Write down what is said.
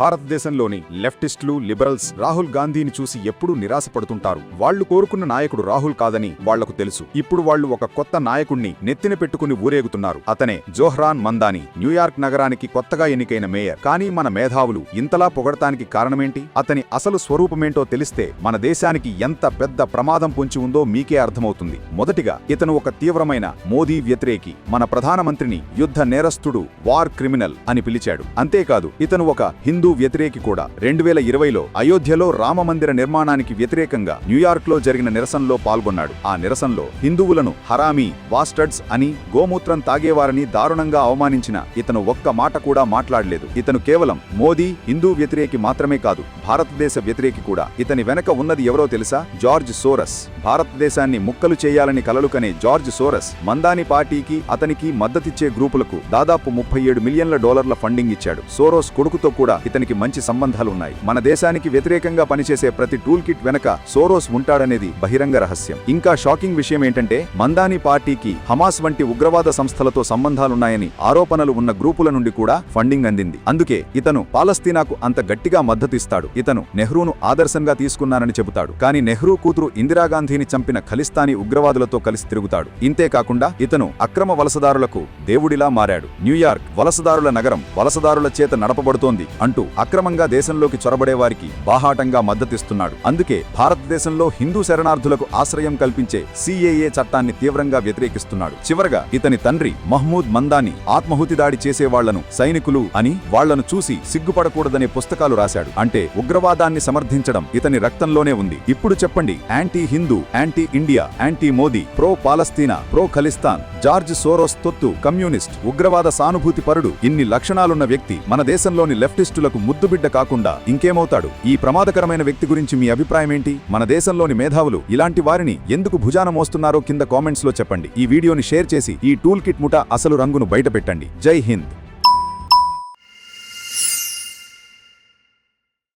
భారతదేశంలోని లెఫ్టిస్టులు లిబరల్స్ రాహుల్ గాంధీని చూసి ఎప్పుడూ నిరాశపడుతుంటారు. వాళ్ళు కోరుకున్న నాయకుడు రాహుల్ కాదని వాళ్ళకు తెలుసు. ఇప్పుడు వాళ్ళు ఒక కొత్త నాయకుణ్ణి నెత్తిన పెట్టుకుని ఊరేగుతున్నారు. అతనే జోహ్రాన్ మందాని. న్యూయార్క్ నగరానికి కొత్తగా ఎన్నికైన మేయర్. కానీ మన మేధావులు ఇంతలా పొగడటానికి కారణమేంటి? అతని అసలు స్వరూపమేంటో తెలిస్తే మన దేశానికి ఎంత పెద్ద ప్రమాదం పొంచి ఉందో మీకే అర్థమవుతుంది. మొదటిగా ఇతను ఒక తీవ్రమైన మోదీ వ్యతిరేకి మన ప్రధానమంత్రిని యుద్ధ నేరస్తుడు వార్ క్రిమినల్ అని పిలిచాడు. అంతేకాదు ఇతను ఒక హిందూ వ్యతిరేకి కూడా. రెండు వేల ఇరవైలో అయోధ్యలో రామమందిర నిర్మాణానికి వ్యతిరేకంగా న్యూయార్క్లో జరిగిన నిరసనలో పాల్గొన్నాడు. ఆ నిరసనలో హిందువులను హరామీ వాస్టర్డ్స్ అని గోమూత్రం తాగేవారని దారుణంగా అవమానించిన ఇతను ఒక్క మాట కూడా మాట్లాడలేదు. ఇతను కేవలం మోదీ హిందూ వ్యతిరేకి మాత్రమే కాదు భారతదేశ వ్యతిరేకి కూడా. ఇతని వెనక ఉన్నది ఎవరో తెలుసా? George Soros. భారతదేశాన్ని ముక్కలు చేయాలని కలలుకనే జార్జ్ సోరస్ మందాని పార్టీకి అతనికి మద్దతిచ్చే గ్రూపులకు దాదాపు ముప్పై ఏడు మిలియన్ల డాలర్ల ఫండింగ్ ఇచ్చాడు. సోరోస్ కొడుకుతో కూడా ఇతని అతనికి మంచి సంబంధాలున్నాయి. మన దేశానికి వ్యతిరేకంగా పనిచేసే ప్రతి టూల్ కిట్ వెనక సోరోస్ ఉంటాడనేది బహిరంగ రహస్యం. ఇంకా షాకింగ్ విషయం ఏంటంటే మందాని పార్టీకి హమాస్ వంటి ఉగ్రవాద సంస్థలతో సంబంధాలున్నాయని ఆరోపణలు ఉన్న గ్రూపుల నుండి కూడా ఫండింగ్ అందింది. అందుకే ఇతను పాలస్తీనాకు అంత గట్టిగా మద్దతిస్తాడు. ఇతను నెహ్రూను ఆదర్శంగా తీసుకున్నానని చెబుతాడు. కానీ నెహ్రూ కూతురు ఇందిరాగాంధీని చంపిన ఖలిస్తానీ ఉగ్రవాదులతో కలిసి తిరుగుతాడు. ఇంతే కాకుండా ఇతను అక్రమ వలసదారులకు దేవుడిలా మారాడు. న్యూయార్క్ వలసదారుల నగరం వలసదారుల చేత నడపబడుతోంది అంటూ అక్రమంగా దేశంలోకి చొరబడే వారికి బాహాటంగా మద్దతిస్తున్నాడు. అందుకే భారతదేశంలో హిందూ శరణార్థులకు ఆశ్రయం కల్పించే సిఏఏ చట్టాన్ని తీవ్రంగా వ్యతిరేకిస్తున్నాడు. చివరగా ఇతని తండ్రి మహ్మూద్ మందాని ఆత్మహుతి దాడి చేసేవాళ్ళను సైనికులు అని వాళ్ళను చూసి సిగ్గుపడకూడదనే పుస్తకాలు రాశాడు. అంటే ఉగ్రవాదాన్ని సమర్థించడం ఇతని రక్తంలోనే ఉంది. ఇప్పుడు చెప్పండి anti Hindu anti India anti Modi pro Palestine pro Khalistan George Soros తొత్తు communist ఉగ్రవాద సానుభూతి పరుడు ఇన్ని లక్షణాలున్న వ్యక్తి మన దేశంలోని లెఫ్టిస్టుల లెఫ్టిస్టులకు ముద్దుబిడ్డ కాకుండా ఇంకేమవుతాడు? ఈ ప్రమాదకరమైన వ్యక్తి గురించి మీ అభిప్రాయం ఏంటి? మన దేశంలోని మేధావులు ఇలాంటి వారిని ఎందుకు భుజాన మోస్తున్నారో కింద కామెంట్స్లో చెప్పండి. ఈ వీడియోని షేర్ చేసి ఈ టూల్ కిట్ ముఠ అసలు రంగును బయటపెట్టండి. జై హింద్!